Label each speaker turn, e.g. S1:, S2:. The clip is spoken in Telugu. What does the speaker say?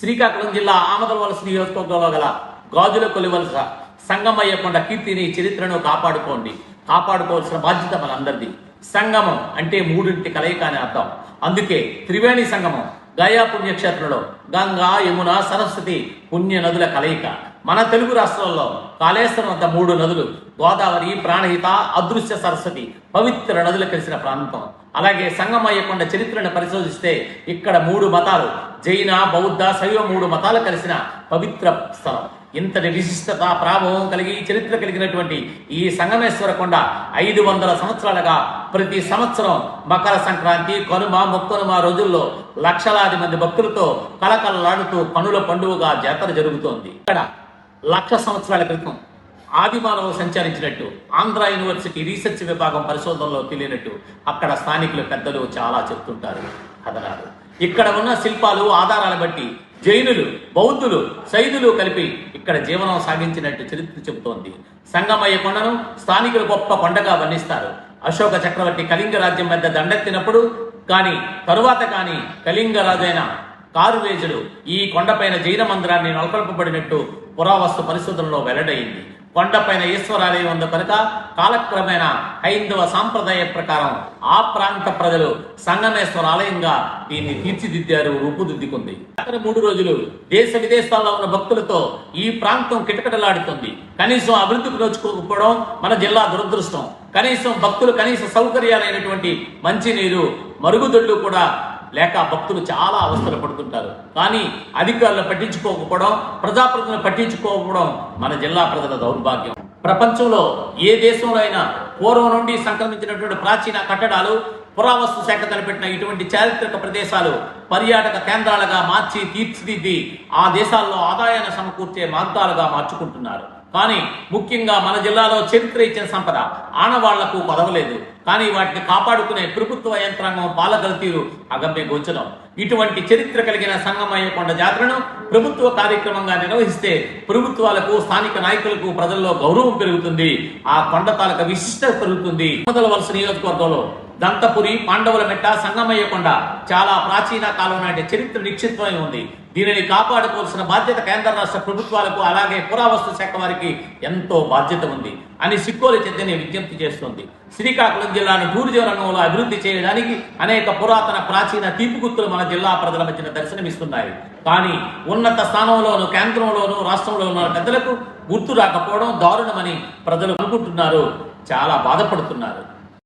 S1: శ్రీకాకుళం జిల్లా ఆమదలవలస నియోజకవర్గంలో గల గాజుల కొలివలస సంగమయ్యకొండ కీర్తిని చరిత్రను కాపాడుకోండి. కాపాడుకోవాల్సిన బాధ్యత మనందరిది. సంగమం అంటే మూడింటి కలయిక అని అర్థం. అందుకే త్రివేణి సంగమం గయా పుణ్యక్షేత్రంలో గంగా యమున సరస్వతి పుణ్య నదుల కలయిక. మన తెలుగు రాష్ట్రాల్లో కాళేశ్వరం వద్ద మూడు నదులు గోదావరి ప్రాణహిత అదృశ్య సరస్వతి పవిత్ర నదులు కలిసిన ప్రాంతం. అలాగే సంగమయ్యకొండ చరిత్రను పరిశోధిస్తే ఇక్కడ మూడు మతాలు జైన బౌద్ధ శైవ మూడు మతాలు కలిసిన పవిత్ర స్థలం. ఇంతటి విశిష్టత ప్రాభవం కలిగి చరిత్ర కలిగినటువంటి ఈ సంగమేశ్వర కొండ ఐదు వందల సంవత్సరాలుగా ప్రతి సంవత్సరం మకర సంక్రాంతి కనుమ మొక్కనుమ రోజుల్లో లక్షలాది మంది భక్తులతో కల కళకళలాడుతూ కనుల పండుగగా జాతర జరుగుతోంది. ఇక్కడ లక్ష సంవత్సరాల క్రితం ఆదిమానవులు సంచరించినట్టు ఆంధ్ర యూనివర్సిటీ రీసెర్చ్ విభాగం పరిశోధనలో తెలియనట్టు అక్కడ స్థానికులు పెద్దలు చాలా చెప్తుంటారు కథనాలు. ఇక్కడ ఉన్న శిల్పాలు ఆధారాలు బట్టి జైనులు బౌద్ధులు సైదులు కలిపి ఇక్కడ జీవనం సాగించినట్టు చరిత్ర చెబుతోంది. సంగమయ్య కొండను స్థానికులు గొప్ప కొండగా వర్ణిస్తారు. అశోక చక్రవర్తి కళింగ రాజ్యం మధ్య దండెత్తినప్పుడు కానీ తరువాత కానీ కళింగ రాజైన కారువేజుడు ఈ కొండపైన జైన మందిరాన్ని నెలకొల్పబడినట్టు పురావస్తు పరిశోధనలో వెల్లడైంది కొండపైన ఈశ్వరాలయం ఉంది కనుక కాలక్రమేణా హైందవ సాంప్రదాయ ప్రకారం ఆ ప్రాంత ప్రజలు సంగమేశ్వర ఆలయంగా దీన్ని తీర్చిదిద్దారు రూపుదిద్దుకుంది. అక్కడ మూడు రోజులు దేశ విదేశాల్లో ఉన్న భక్తులతో ఈ ప్రాంతం కిటకిటలాడుతుంది. కనీసం అభివృద్ధికి నోచుకోకపోవడం మన జిల్లా దురదృష్టం. కనీసం భక్తులు కనీస సౌకర్యాలైనటువంటి మంచినీరు మరుగుదొడ్లు కూడా లేక భక్తులు చాలా అవస్థలు పడుతుంటారు. కానీ అధికారులు పట్టించుకోకపోవడం ప్రజాప్రతినిధులు పట్టించుకోకపోవడం మన జిల్లా ప్రజల దౌర్భాగ్యం. ప్రపంచంలో ఏ దేశంలో అయినా పూర్వం నుండి సంక్రమించినటువంటి ప్రాచీన కట్టడాలు పురావస్తు శాఖ తలపెట్టిన ఇటువంటి చారిత్రక ప్రదేశాలు పర్యాటక కేంద్రాలుగా మార్చి తీర్చిదిద్ది ఆ దేశాల్లో ఆదాయాన్ని సమకూర్చే మార్గాలుగా మార్చుకుంటున్నారు. కానీ ముఖ్యంగా మన జిల్లాలో చరిత్ర ఇచ్చిన సంపద ఆనవాళ్ళకు కొదవలేదు కానీ వాటిని కాపాడుకునే ప్రభుత్వ యంత్రాంగం పాలకల తీరు అగమ్య గోచరం. ఇటువంటి చరిత్ర కలిగిన సంగమయ్య కొండ జాతరను ప్రభుత్వ కార్యక్రమంగా నిర్వహిస్తే ప్రభుత్వాలకు స్థానిక నాయకులకు ప్రజల్లో గౌరవం పెరుగుతుంది. ఆ కొండ తాలక విశిష్టత పెరుగుతుంది. మొదల వలస నియోజకవర్గంలో దంతపురి పాండవుల మెట్ట సంగమయ్యకొండ చాలా ప్రాచీన కాలం నాటి చరిత్ర నిక్షిప్తమై ఉంది. దీనిని కాపాడుకోవాల్సిన బాధ్యత కేంద్ర రాష్ట్ర ప్రభుత్వాలకు అలాగే పురావస్తు శాఖ వారికి ఎంతో బాధ్యత ఉంది. అని సిక్కోలి చెందిన విజ్ఞప్తి చేస్తుంది. శ్రీకాకుళం జిల్లాను టూరిజం రంగంలో అభివృద్ధి చేయడానికి అనేక పురాతన ప్రాచీన తీపి గుర్తులు మన జిల్లా ప్రజల మధ్యన దర్శనమిస్తున్నాయి. కానీ ఉన్నత స్థానంలోను కేంద్రంలోను రాష్ట్రంలో ఉన్న పెద్దలకు గుర్తు రాకపోవడం దారుణమని ప్రజలు అనుకుంటున్నారు. చాలా బాధపడుతున్నారు.